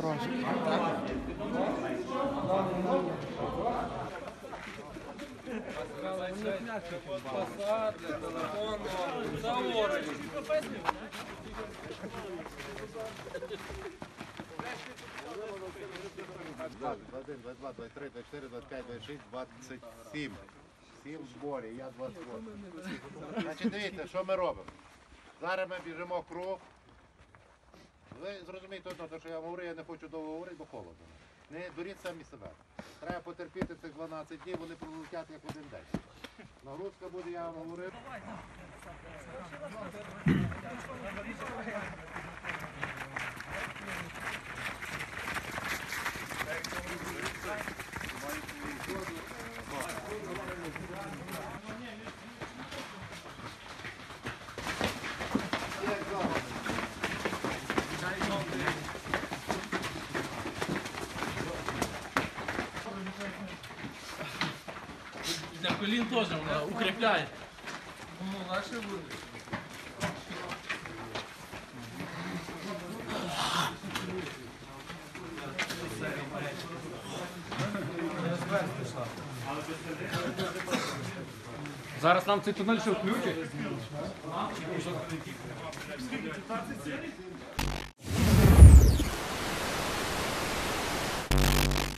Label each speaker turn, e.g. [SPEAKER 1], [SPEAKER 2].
[SPEAKER 1] Трошки.
[SPEAKER 2] Так? Посадка, телефон, завори. Один, два, два, два. Сім в зборі, я 28. Значить, дивіться, що ми робимо. Зараз ми біжимо круг. Ви зрозумійте одно, те, що я говорю, я не хочу довго говорити, бо холодно. Не дуріть самі себе. Треба потерпіти цих 12 днів, вони пролетять як один день. Нагрузка буде, я вам говорив.
[SPEAKER 3] Для колін теж вона укріпляє.
[SPEAKER 1] Ну, легше буде.
[SPEAKER 4] Зараз нам цей тунель ще включать.